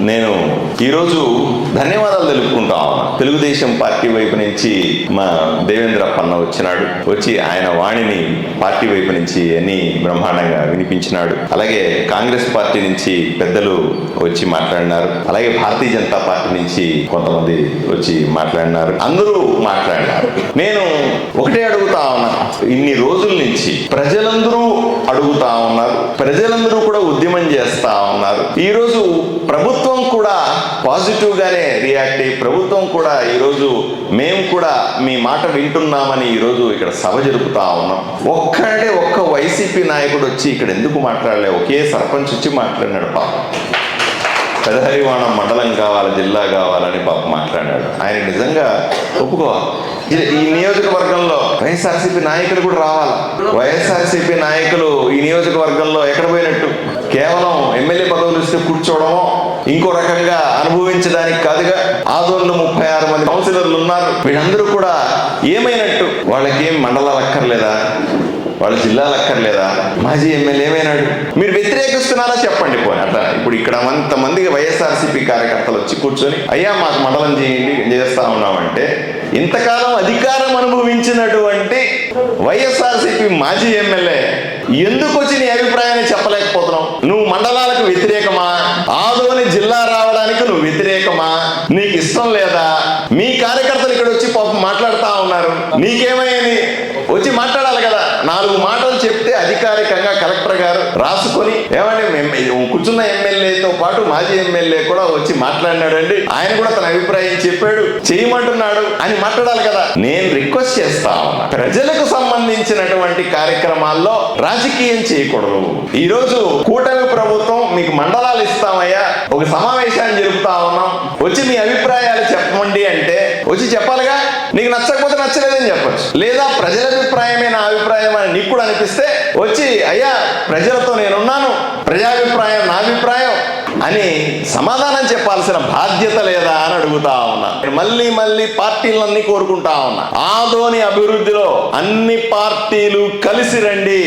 నేను ఈరోజు ధన్యవాదాలు తెలుపుకుంటా తెలుగుదేశం పార్టీ వైపు నుంచి మా దేవేంద్ర పన్న వచ్చినాడు. వచ్చి ఆయన వాణిని పార్టీ వైపు నుంచి అని బ్రహ్మాండంగా వినిపించినాడు. అలాగే కాంగ్రెస్ పార్టీ నుంచి పెద్దలు వచ్చి మాట్లాడినారు. అలాగే భారతీయ జనతా పార్టీ నుంచి కొంతమంది వచ్చి మాట్లాడినారు. అందరూ మాట్లాడినారు. నేను ఒకటే అడుగుతా ఉన్నా. ఇన్ని రోజుల నుంచి ప్రజలందరూ అడుగుతా ఉన్నారు. ప్రజలందరూ కూడా ఉద్యమం చేస్తా ఉన్నారు. ఈరోజు ప్రభుత్వం కూడా పాజిటివ్ గానే రియాక్ట్ అయ్యి ప్రభుత్వం కూడా ఈరోజు మేము కూడా మీ మాట వింటున్నామని ఈరోజు ఇక్కడ సభ జరుపుతా ఉన్నాం. ఒక్కడే ఒక్క వైసీపీ నాయకుడు వచ్చి ఇక్కడ ఎందుకు మాట్లాడలే? ఒకే సర్పంచ్ వచ్చి మాట్లాడినాడు పాపం. పెదహరివాణం మండలం కావాలి జిల్లా కావాలని పాప మాట్లాడాడు ఆయన నిజంగా ఒప్పుకోవాలి. ఇది- ఈ నియోజకవర్గంలో వైఎస్ఆర్సీపీ నాయకులు కూడా రావాలి. వైఎస్ఆర్సీపీ నాయకులు ఈ నియోజకవర్గంలో ఎక్కడ పోయినట్టు? కేవలం ఎమ్మెల్యే పదవులు ఇస్తే కూర్చోవడమో ఇంకో రకంగా అనుభవించడానికి కాదుగా. ఆదోళ్ళు ముప్పై ఆరు మంది కౌన్సిలర్లు ఉన్నారు. వీళ్ళందరూ కూడా ఏమైనట్టు? వాళ్ళకి ఏం మండలాలు అక్కర్లేదా? వాళ్ళ జిల్లాలు అక్కర్లేదా? మాజీ ఎమ్మెల్యే ఏమైనాడు? మీరు వ్యతిరేకిస్తున్నారు ఇప్పుడు ఇక్కడ అంతమంది వైఎస్ఆర్సీపీ కార్యకర్తలు వచ్చి కూర్చొని అయ్యా మాకు మండలం చేయండి చేస్తా ఉన్నామంటే ఇంతకాలం అధికారం అనుభవించినటువంటి వైఎస్ఆర్సీపీ మాజీ ఎమ్మెల్యే ఎందుకు వచ్చి నీ అభిప్రాయాన్ని చెప్పలేకపోతున్నావు? నువ్వు మండలాలకు వ్యతిరేకమా? ఆదోని జిల్లా రావడానికి నువ్వు వ్యతిరేకమా? నీకు ఇష్టం లేదా? మీ కార్యకర్తలు ఇక్కడ వచ్చి పాపం మాట్లాడుతూ ఉన్నారు. నీకేమైంది వచ్చి మాట్లాడాలి కదా నాలుగు మాటలు చెప్తే అధికారికంగా కలెక్టర్ గారు రాసుకొని ఏమంటే కూర్చున్న ఎమ్మెల్యేతో పాటు మాజీ ఎమ్మెల్యే కూడా వచ్చి మాట్లాడినాడండి. ఆయన కూడా తన అభిప్రాయం చెప్పాడు చేయమంటున్నాడు అని మాట్లాడాలి కదా. నేను రిక్వెస్ట్ చేస్తా ఉన్నా. ప్రజలకు సంబంధించినటువంటి కార్యక్రమాల్లో రాజకీయం చేయకూడదు. ఈ రోజు కూటమి ప్రభుత్వం మీకు మండలాలు ఇస్తామయ్యా. ఒక సమావేశాన్ని జరుపుతా ఉన్నాం. వచ్చి మీ అభిప్రాయాలు చెప్పండి అంటే వచ్చి చెప్పాలిగా? నీకు నచ్చకపోతే నచ్చలేదని చెప్పొచ్చు. లేదా ప్రజల అభిప్రాయమే నా అభిప్రాయం అని నీకు కూడా అనిపిస్తే వచ్చి అయ్యా ప్రజలతో నేనున్నాను ప్రజాభిప్రాయం నా అభిప్రాయం అని సమాధానం చెప్పాల్సిన బాధ్యత లేదా అని అడుగుతా ఉన్నా. నేను మళ్ళీ మళ్ళీ పార్టీలన్నీ కోరుకుంటా ఉన్నా. ఆదోని అభివృద్ధిలో అన్ని పార్టీలు కలిసి రండి.